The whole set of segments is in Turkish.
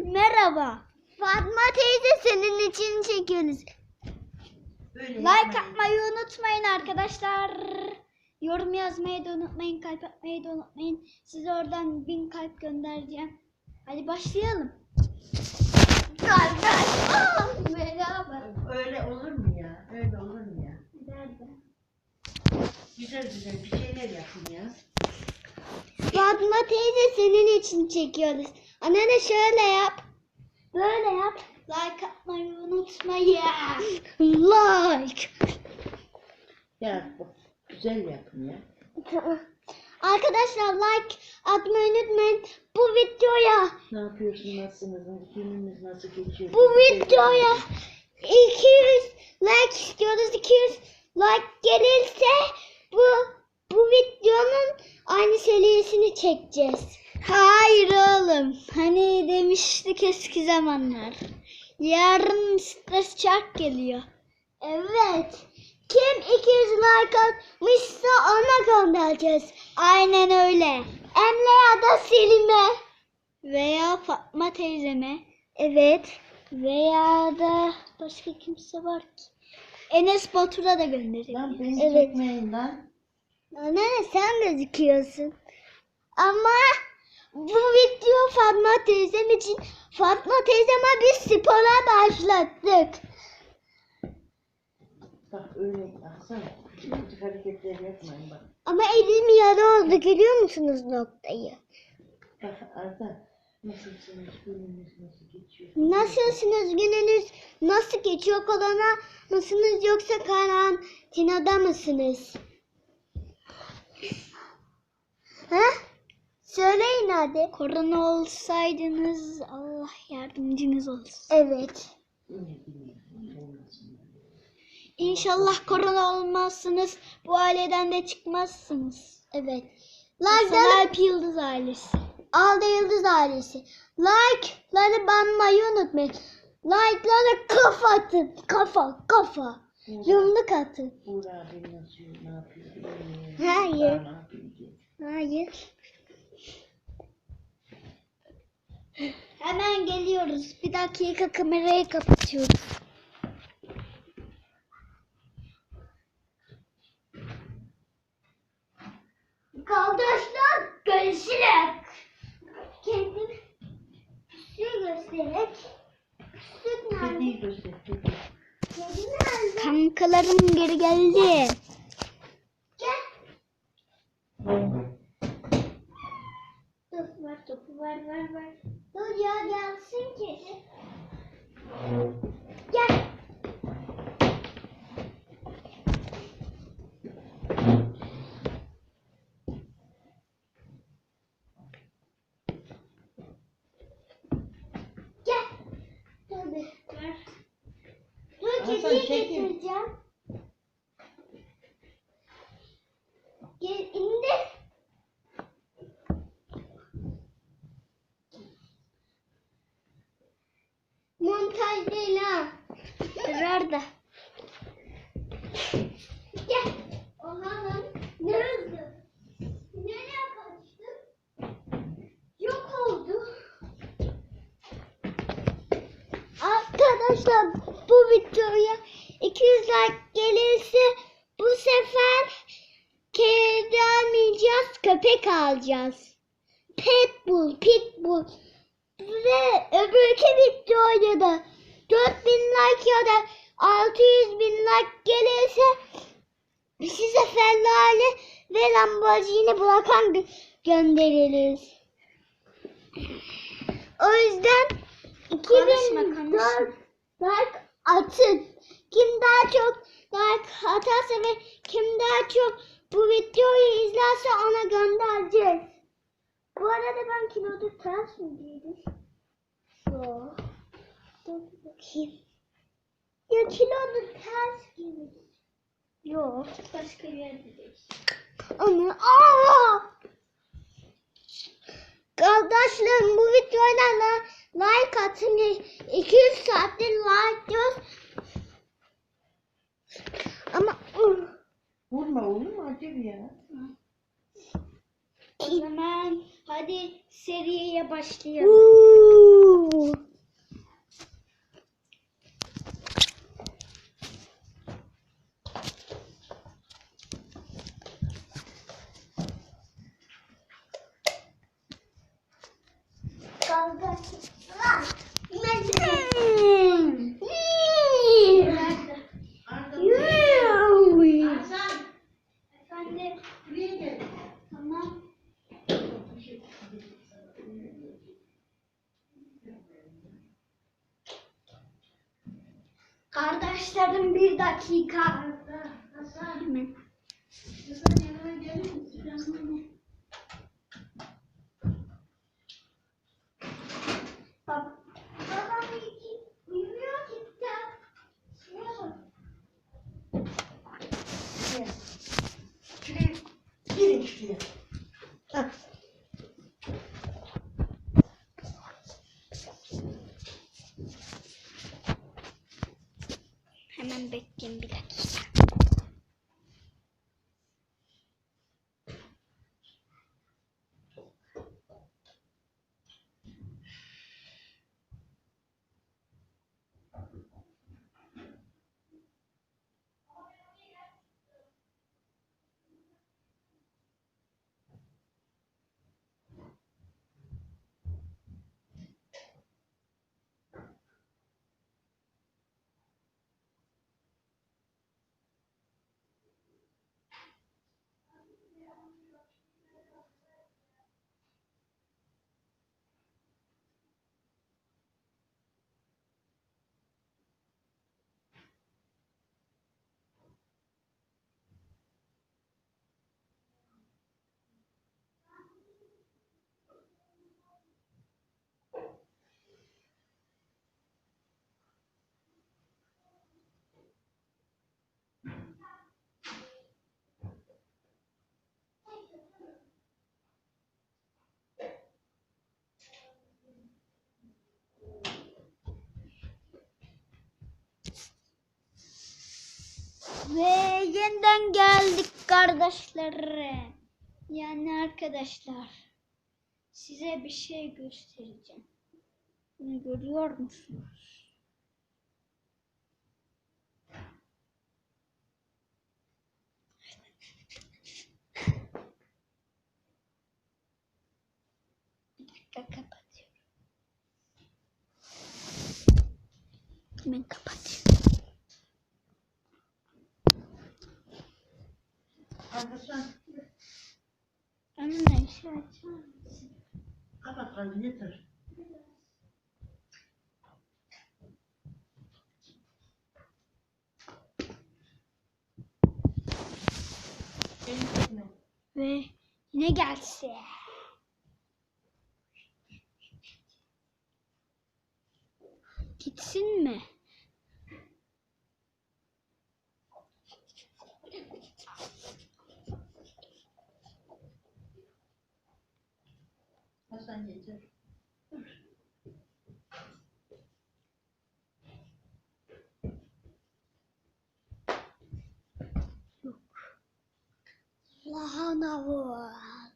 merhaba. Fatma teyze senin için çekiyoruz. Like atmayı unutmayın arkadaşlar. Yorum yazmayı da unutmayın, kalp atmayı da unutmayın. Size oradan bin kalp göndereceğim. Hadi başlayalım. Kardeş. Merhaba. Öyle olur mu ya? Öyle olur mu ya? Nerede? Güzel güzel bir şeyler yapın ya. Fatma teyze senin için çekiyoruz. Anne şöyle yap. Böyle yap. Like atmayı unutmayın. Like. Ya güzel yapın ya. Arkadaşlar like atmayı unutmayın. Bu videoya Ne yapıyorsun? Nasılsınız? Gününüz nasıl geçiyor? bu videoya 200 like istiyoruz. 200 like gelirse bu bu videonun aynı serisini çekeceğiz. Hayır oğlum. Hani demiştik eski zamanlar. Yarın stres çark geliyor. Evet. Kim 200 like atmışsa ona göndereceğiz. Aynen öyle. Emre ya da Selim'e. Veya Fatma teyzeme. Evet. Veya da başka kimse var ki. Enes Batur'a da gönderelim. Lan beni Evet. çekmeyin lan. Anne sen gözüküyorsun. Ama bu video Fatma teyzem için Fatma teyzeme biz spora başlattık. Bak öyle baksana. Küçük yapmayın bak. Ama elim yara oldu görüyor musunuz noktayı? Bak Arda nasılsınız? Gününüz nasıl geçiyor? Nasılsınız gününüz? Nasıl geçiyor korona? Mısınız yoksa karantinada mısınız? Ha? Söyleyin hadi. Korona olsaydınız Allah yardımcınız olsun. Evet. İnşallah korona olmazsınız. Bu aileden de çıkmazsınız. Evet. Like'ları Alp Yıldız ailesi. Alda Yıldız ailesi. Like'ları banmayı unutmayın. Like'ları kafa atın. Kafa kafa. Yumruk atın. Uğur abi nasıl ne yapıyor? Hayır. Hayır. Hemen geliyoruz. Bir dakika kamerayı kapatıyoruz. Kardeşler görüşürüz. Kendini şu göstererek. Süt nerede? Kankalarım geri geldi. Gel. Dur ver topu ver ver ver. Dur ya gelsin kedi. Gel. Gel. Tabii. Ver. Dur Hasan, kediyi çekin. getireceğim. Gel indir. Montaj değil ha. Ver de. Gel. Oha lan. Ne hızlı. Nereye kaçtın? Yok oldu. Arkadaşlar bu videoya 200 like gelirse bu sefer kedi almayacağız köpek alacağız. Pitbull, pitbull. Ve öbürkü videoya da 4000 like ya da 600 bin like gelirse size Ferrari ve Lamborghini bırakan gö- göndeririz. O yüzden Konuşma, 2004 konuşma. Like atın. Kim daha çok like atarsa ve kim daha çok bu videoyu izlerse ona göndereceğiz. Bu arada ben kiloda ters mi giydim? Yok. Dur bakayım. Ya kiloda ters giydim. Yok. Başka yerde değil. Onu aa! Kardeşlerim bu videoya da like atın. 200 saattir like diyoruz. Ama Vurma mu acaba ya? O zaman hadi seriye başlayalım. Uuu. Kavga. Ah, Nerede? Hasan. Efendim. Buraya gel. Tamam. Kardeşlerim bir dakika. Hasan. Hemen. Hasan yanıma gelir misin? Bab- Babam iki uyumuyor ki. Gel. Şuraya bak. Gel. Şuraya. Girin şuraya. Hemen bekleyin bir dakika. Ve yeniden geldik kardeşler. Yani arkadaşlar. Size bir şey göstereceğim. Bunu görüyor musunuz? Bir dakika kapatıyorum. Hemen kapatıyorum. Anne şey açar? Kapat kalbi yeter. Ve yine gelse. Gitsin mi? Lahana var.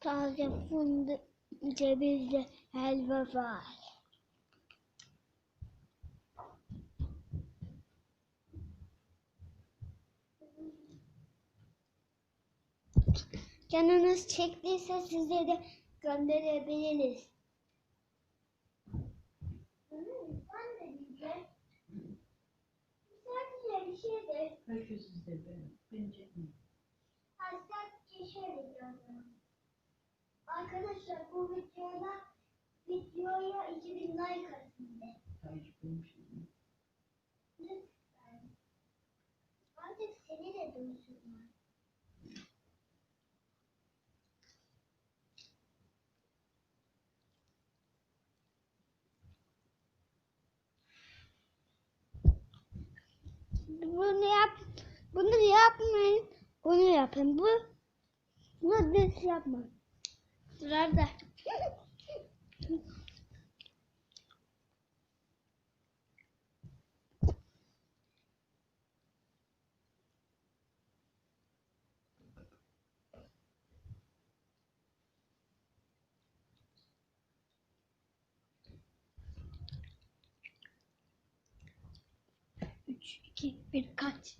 Taze fındık cebizli helva var. Canınız çektiyse size de gönderebiliriz. Ben de diyeceğim. Sadece bir şey de Herkes sizde benim. Beni çekme. sadece diyorum. Arkadaşlar bu videoda videoya 2000 like atın de. Hayır benim şeyim. Lütfen. Artık seni de duysunlar. Bunu yap, bunu yapmayın, bunu yapın. Bu, bunu biz yapmayın. Durar da. Üç, iki, bir, kaç.